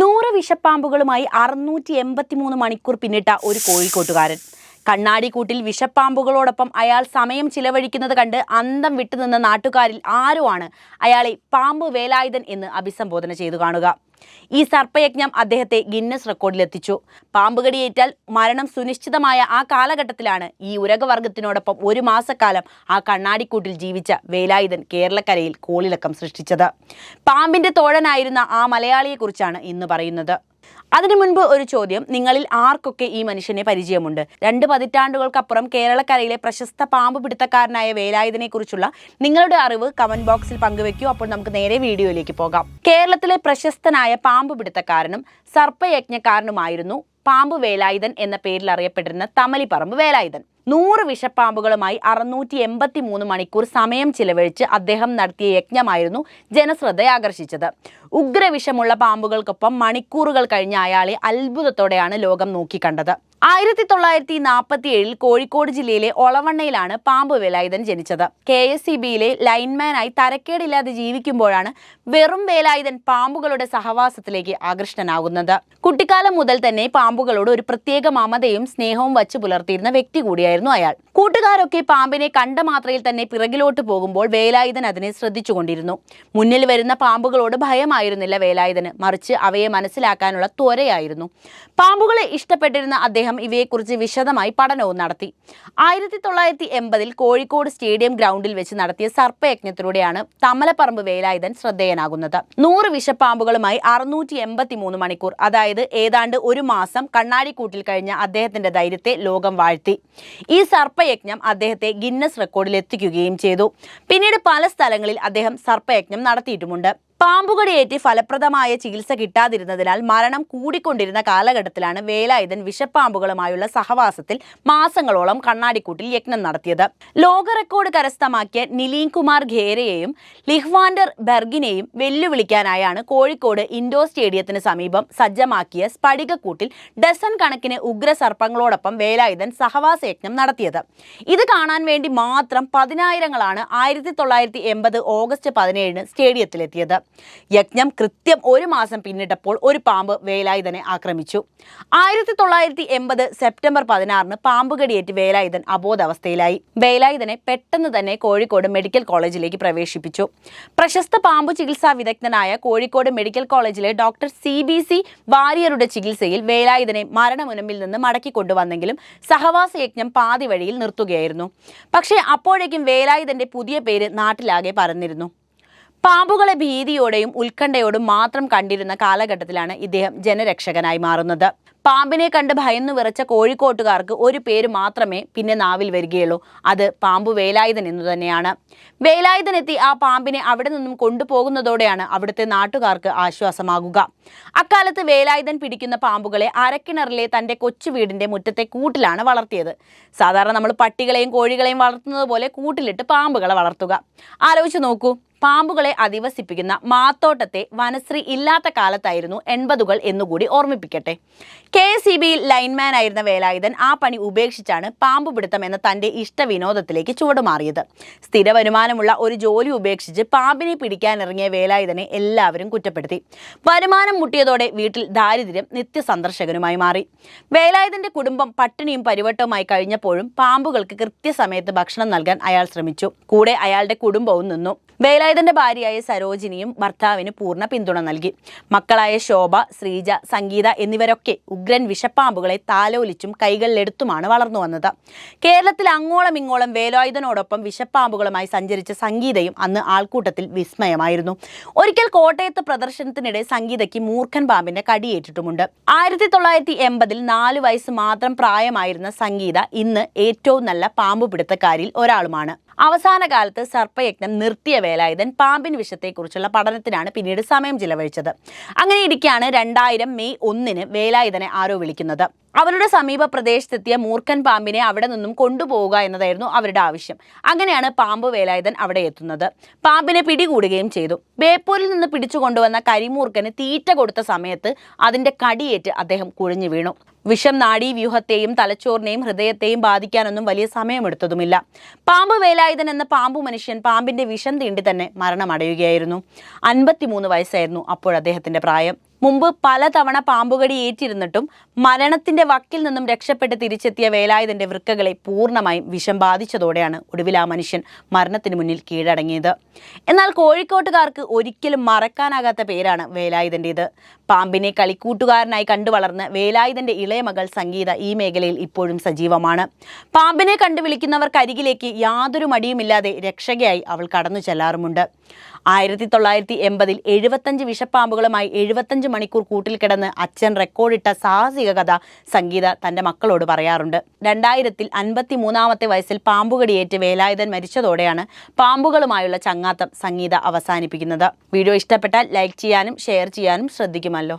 നൂറ് വിഷപ്പാമ്പുകളുമായി അറുന്നൂറ്റി എൺപത്തി മൂന്ന് മണിക്കൂർ പിന്നിട്ട ഒരു കോഴിക്കോട്ടുകാരൻ. കണ്ണാടിക്കൂട്ടിൽ വിഷപ്പാമ്പുകളോടൊപ്പം അയാൾ സമയം ചിലവഴിക്കുന്നത് കണ്ട് അന്തം വിട്ടുനിന്ന നാട്ടുകാരിൽ ആരുമാണ് അയാളെ പാമ്പ് വേലായുധൻ എന്ന് അഭിസംബോധന ചെയ്തു കാണുക. ഈ സർപ്പയജ്ഞം അദ്ദേഹത്തെ ഗിന്നസ് റെക്കോർഡിലെത്തിച്ചു. പാമ്പുകടിയേറ്റാൽ മരണം സുനിശ്ചിതമായ ആ കാലഘട്ടത്തിലാണ് ഈ ഉരകവർഗത്തിനോടൊപ്പം ഒരു മാസക്കാലം ആ കണ്ണാടിക്കൂട്ടിൽ ജീവിച്ച വേലായുധൻ കേരളക്കരയിൽ കോളിളക്കം സൃഷ്ടിച്ചത്. പാമ്പിന്റെ തോഴനായിരുന്ന ആ മലയാളിയെക്കുറിച്ചാണ് ഇന്ന് പറയുന്നത്. അതിനു മുൻപ് ഒരു ചോദ്യം നിങ്ങളിൽ ആർക്കൊക്കെ ഈ മനുഷ്യനെ പരിചയമുണ്ട്? രണ്ട് പതിറ്റാണ്ടുകൾക്കപ്പുറം കേരളക്കരയിലെ പ്രശസ്ത പാമ്പ് പിടുത്തക്കാരനായ വേലായുധനെ കുറിച്ചുള്ള നിങ്ങളുടെ അറിവ് കമന്റ് ബോക്സിൽ പങ്കുവെക്കൂ. അപ്പോൾ നമുക്ക് നേരെ വീഡിയോയിലേക്ക് പോകാം. കേരളത്തിലെ പ്രശസ്തനായ പാമ്പ് പിടുത്തക്കാരനും സർപ്പയജ്ഞക്കാരനുമായിരുന്നു പാമ്പ് വേലായുധൻ എന്ന പേരിൽ അറിയപ്പെട്ടിരുന്ന തമലിപ്പറമ്പ് വേലായുധൻ. നൂറ് വിഷപ്പാമ്പുകളുമായി അറുന്നൂറ്റി എൺപത്തി മൂന്ന് മണിക്കൂർ സമയം ചിലവഴിച്ച് അദ്ദേഹം നടത്തിയ യജ്ഞമായിരുന്നു ജനശ്രദ്ധ ആകർഷിച്ചത് ഉഗ്രവിഷമുള്ള പാമ്പുകൾക്കൊപ്പം മണിക്കൂറുകൾ കഴിഞ്ഞ അയാളെ അത്ഭുതത്തോടെയാണ് ലോകം നോക്കിക്കണ്ടത്. ആയിരത്തി തൊള്ളായിരത്തി നാൽപ്പത്തി ഏഴിൽ കോഴിക്കോട് ജില്ലയിലെ ഒളവണ്ണയിലാണ് പാമ്പ് വേലായുധൻ ജനിച്ചത്. കെ എസ് സി ബിയിലെ ലൈൻമാനായി തരക്കേടില്ലാതെ ജീവിക്കുമ്പോഴാണ് വെറും വേലായുധൻ പാമ്പുകളുടെ സഹവാസത്തിലേക്ക് ആകൃഷ്ടനാകുന്നത്. കുട്ടിക്കാലം മുതൽ തന്നെ പാമ്പുകളോട് ഒരു പ്രത്യേക മമതയും സ്നേഹവും വച്ച് പുലർത്തിയിരുന്ന വ്യക്തി കൂടിയായിരുന്നു അയാൾ. കൂട്ടുകാരൊക്കെ പാമ്പിനെ കണ്ട മാത്രയിൽ തന്നെ പിറകിലോട്ട് പോകുമ്പോൾ വേലായുധൻ അതിനെ ശ്രദ്ധിച്ചുകൊണ്ടിരുന്നു. മുന്നിൽ വരുന്ന പാമ്പുകളോട് ഭയമായിരുന്നില്ല വേലായുധന്. മറിച്ച് അവയെ മനസ്സിലാക്കാനുള്ള ത്വരയായിരുന്നു. പാമ്പുകളെ ഇഷ്ടപ്പെട്ടിരുന്ന അദ്ദേഹം ഇവയെക്കുറിച്ച് വിശദമായി പഠനവും നടത്തി. ആയിരത്തി തൊള്ളായിരത്തി എൺപതിൽ കോഴിക്കോട് സ്റ്റേഡിയം ഗ്രൗണ്ടിൽ വെച്ച് നടത്തിയ സർപ്പയജ്ഞത്തിലൂടെയാണ് തമലപ്പറമ്പ് വേലായുധൻ ശ്രദ്ധേയനാകുന്നത്. നൂറ് വിഷപ്പാമ്പുകളുമായി അറുന്നൂറ്റി എൺപത്തി മൂന്ന് മണിക്കൂർ അതായത് ഏതാണ്ട് ഒരു മാസം കണ്ണാടിക്കൂട്ടിൽ കഴിഞ്ഞ അദ്ദേഹത്തിന്റെ ധൈര്യത്തെ ലോകം വാഴ്ത്തി. ഈ സർപ്പയജ്ഞം അദ്ദേഹത്തെ ഗിന്നസ് റെക്കോർഡിൽ എത്തിക്കുകയും ചെയ്തു. പിന്നീട് പല സ്ഥലങ്ങളിൽ അദ്ദേഹം സർപ്പയജ്ഞം നടത്തിയിട്ടുമുണ്ട്. പാമ്പുകടിയേറ്റ് ഫലപ്രദമായ ചികിത്സ കിട്ടാതിരുന്നതിനാൽ മരണം കൂടിക്കൊണ്ടിരുന്ന കാലഘട്ടത്തിലാണ് വേലായുധൻ വിഷപ്പാമ്പുകളുമായുള്ള സഹവാസത്തിൽ മാസങ്ങളോളം കണ്ണാടിക്കൂട്ടിൽ യജ്ഞം നടത്തിയത്. ലോക റെക്കോർഡ് കരസ്ഥമാക്കിയ നിലീൻ കുമാർ ഖേരയെയും ലിഹ്വാൻഡർ ബെർഗിനെയും വെല്ലുവിളിക്കാനായാണ് കോഴിക്കോട് ഇൻഡോർ സ്റ്റേഡിയത്തിന് സമീപം സജ്ജമാക്കിയ സ്ഫടികക്കൂട്ടിൽ ഡസൻ കണക്കിന് ഉഗ്രസർപ്പങ്ങളോടൊപ്പം വേലായുധൻ സഹവാസ യജ്ഞം നടത്തിയത്. ഇത് കാണാൻ വേണ്ടി മാത്രം പതിനായിരങ്ങളാണ് ആയിരത്തി തൊള്ളായിരത്തി എൺപത് ഓഗസ്റ്റ് പതിനേഴിന് സ്റ്റേഡിയത്തിലെത്തിയത്. യജ്ഞം കൃത്യം ഒരു മാസം പിന്നിട്ടപ്പോൾ ഒരു പാമ്പ് വേലായുധനെ ആക്രമിച്ചു. ആയിരത്തി തൊള്ളായിരത്തി എൺപത് സെപ്റ്റംബർ പതിനാറിന് പാമ്പുകടിയേറ്റ് വേലായുധൻ അബോധാവസ്ഥയിലായി. വേലായുധനെ പെട്ടെന്ന് തന്നെ കോഴിക്കോട് മെഡിക്കൽ കോളേജിലേക്ക് പ്രവേശിപ്പിച്ചു. പ്രശസ്ത പാമ്പു ചികിത്സാ വിദഗ്ധനായ കോഴിക്കോട് മെഡിക്കൽ കോളേജിലെ ഡോക്ടർ സി ബി സി വാരിയറുടെ ചികിത്സയിൽ വേലായുധനെ മരണമുനമ്പിൽ നിന്ന് മടക്കി കൊണ്ടുവന്നെങ്കിലും സഹവാസ യജ്ഞം പാതി വഴിയിൽ നിർത്തുകയായിരുന്നു. പക്ഷേ അപ്പോഴേക്കും വേലായുധന്റെ പുതിയ പേര് നാട്ടിലാകെ പരന്നിരുന്നു. പാമ്പുകളെ ഭീതിയോടെയും ഉത്കണ്ഠയോടും മാത്രം കണ്ടിരുന്ന കാലഘട്ടത്തിലാണ് ഇദ്ദേഹം ജനരക്ഷകനായി മാറുന്നത്. പാമ്പിനെ കണ്ട് ഭയന്നു വിറച്ച കോഴിക്കോട്ടുകാർക്ക് ഒരു പേര് മാത്രമേ പിന്നെ നാവിൽ വരികയുള്ളൂ. അത് പാമ്പ് വേലായുധൻ എന്നു തന്നെയാണ്. വേലായുധൻ എത്തി ആ പാമ്പിനെ അവിടെ നിന്നും കൊണ്ടുപോകുന്നതോടെയാണ് അവിടുത്തെ നാട്ടുകാർക്ക് ആശ്വാസമാകുക. അക്കാലത്ത് വേലായുധൻ പിടിക്കുന്ന പാമ്പുകളെ അരക്കിണറിലെ തന്റെ കൊച്ചു വീടിന്റെ മുറ്റത്തെ കൂട്ടിലാണ് വളർത്തിയത്. സാധാരണ നമ്മൾ പട്ടികളെയും കോഴികളെയും വളർത്തുന്നത് പോലെ കൂട്ടിലിട്ട് പാമ്പുകളെ വളർത്തുക. ആലോചിച്ച് നോക്കൂ. പാമ്പുകളെ അധിവസിപ്പിക്കുന്ന മാത്തോട്ടത്തെ വനശ്രീ ഇല്ലാത്ത കാലത്തായിരുന്നു എൺപതുകൾ എന്നുകൂടി ഓർമ്മിപ്പിക്കട്ടെ. കെ എസ് ഇ ബിയിൽ ലൈൻമാൻ ആയിരുന്ന വേലായുധൻ ആ പണി ഉപേക്ഷിച്ചാണ് പാമ്പ് പിടുത്തം എന്ന തന്റെ ഇഷ്ടവിനോദത്തിലേക്ക് ചുവടുമാറിയത്. സ്ഥിര വരുമാനമുള്ള ഒരു ജോലി ഉപേക്ഷിച്ച് പാമ്പിനെ പിടിക്കാനിറങ്ങിയ വേലായുധനെ എല്ലാവരും കുറ്റപ്പെടുത്തി. വരുമാനം മുട്ടിയതോടെ വീട്ടിൽ ദാരിദ്ര്യം നിത്യസന്ദർശകനുമായി മാറി. വേലായുധന്റെ കുടുംബം പട്ടിണിയും പരിവട്ടവുമായി കഴിഞ്ഞപ്പോഴും പാമ്പുകൾക്ക് കൃത്യസമയത്ത് ഭക്ഷണം നൽകാൻ അയാൾ ശ്രമിച്ചു. കൂടെ അയാളുടെ കുടുംബവും നിന്നു. വേലായുധന്റെ ഭാര്യയായ സരോജിനിയും ഭർത്താവിന് പൂർണ പിന്തുണ നൽകി. മക്കളായ ശോഭ ശ്രീജ സംഗീത എന്നിവരൊക്കെ ഉഗ്രൻ വിഷപ്പാമ്പുകളെ താലോലിച്ചും കൈകളിലെടുത്തുമാണ് വളർന്നു വന്നത്. കേരളത്തിൽ അങ്ങോളം ഇങ്ങോളം വേലായുധനോടൊപ്പം വിഷപ്പാമ്പുകളുമായി സഞ്ചരിച്ച സംഗീതയും അന്ന് ആൾക്കൂട്ടത്തിൽ വിസ്മയമായിരുന്നു. ഒരിക്കൽ കോട്ടയത്ത് പ്രദർശനത്തിനിടെ സംഗീതയ്ക്ക് മൂർഖൻ പാമ്പിന്റെ കടിയേറ്റിട്ടുമുണ്ട്. ആയിരത്തി തൊള്ളായിരത്തി എൺപതിൽ നാല് വയസ്സ് മാത്രം പ്രായമായിരുന്ന സംഗീത ഇന്ന് ഏറ്റവും നല്ല പാമ്പ് പിടുത്തക്കാരിൽ ഒരാളുമാണ്. അവസാന കാലത്ത് സർപ്പയജ്ഞം നിർത്തിയ വേലായുധൻ പാമ്പിൻ വിഷത്തെക്കുറിച്ചുള്ള പഠനത്തിനാണ് പിന്നീട് സമയം ചിലവഴിച്ചത്. അങ്ങനെ ഇരിക്കെയാണ് രണ്ടായിരം മെയ് ഒന്നിന് വേലായുധനെ ആരോ വിളിക്കുന്നത്. അവരുടെ സമീപ പ്രദേശത്തെത്തിയ മൂർഖൻ പാമ്പിനെ അവിടെ നിന്നും കൊണ്ടുപോവുക എന്നതായിരുന്നു അവരുടെ ആവശ്യം. അങ്ങനെയാണ് പാമ്പ് വേലായുധൻ അവിടെ എത്തുന്നത്. പാമ്പിനെ പിടികൂടുകയും ചെയ്തു. ബേപ്പൂരിൽ നിന്ന് പിടിച്ചു കൊണ്ടുവന്ന കരിമൂർഖന് തീറ്റ കൊടുത്ത സമയത്ത് അതിന്റെ കടിയേറ്റ് അദ്ദേഹം കുഴഞ്ഞു വീണു. വിഷം നാടി വ്യൂഹത്തെയും തലച്ചോറിനെയും ഹൃദയത്തെയും ബാധിക്കാനൊന്നും വലിയ സമയമെടുത്തതുമില്ല. പാമ്പ് വേലായുധൻ എന്ന പാമ്പു മനുഷ്യൻ പാമ്പിന്റെ വിഷം തീണ്ടി തന്നെ മരണമടയുകയായിരുന്നു. അൻപത്തിമൂന്ന് വയസ്സായിരുന്നു അപ്പോൾ അദ്ദേഹത്തിന്റെ പ്രായം. മുമ്പ് പലതവണ പാമ്പുകടി ഏറ്റിരുന്നിട്ടും മരണത്തിന്റെ വക്കിൽ നിന്നും രക്ഷപ്പെട്ട് തിരിച്ചെത്തിയ വേലായുധന്റെ വൃക്കകളെ പൂർണമായും വിഷം ബാധിച്ചതോടെയാണ് ഒടുവിൽ ആ മനുഷ്യൻ മരണത്തിന് മുന്നിൽ കീഴടങ്ങിയത്. എന്നാൽ കോഴിക്കോട്ടുകാർക്ക് ഒരിക്കലും മറക്കാനാകാത്ത പേരാണ് വേലായുധന്റേത്. പാമ്പിനെ കളിക്കൂട്ടുകാരനായി കണ്ടു വളർന്ന് വേലായുധന്റെ ഇളയ മകൾ സംഗീത ഈ മേഖലയിൽ ഇപ്പോഴും സജീവമാണ്. പാമ്പിനെ കണ്ടു വിളിക്കുന്നവർക്കരികിലേക്ക് യാതൊരു മടിയുമില്ലാതെ രക്ഷകയായി അവൾ കടന്നു ചെല്ലാറുമുണ്ട്. ആയിരത്തി തൊള്ളായിരത്തി എൺപതിൽ എഴുപത്തഞ്ച് വിഷപ്പാമ്പുകളുമായി എഴുപത്തഞ്ച് മണിക്കൂർ കൂട്ടിൽ കിടന്ന് അച്ഛൻ റെക്കോർഡിട്ട സാഹസിക കഥ സംഗീത തന്റെ മക്കളോട് പറയാറുണ്ട്. രണ്ടായിരത്തിൽ അൻപത്തി മൂന്നാമത്തെ വയസ്സിൽ പാമ്പുകടിയേറ്റ് വേലായുധൻ മരിച്ചതോടെയാണ് പാമ്പുകളുമായുള്ള ചങ്ങാത്തം സംഗീത അവസാനിപ്പിക്കുന്നത്. വീഡിയോ ഇഷ്ടപ്പെട്ടാൽ ലൈക്ക് ചെയ്യാനും ഷെയർ ചെയ്യാനും ശ്രദ്ധിക്കുമല്ലോ.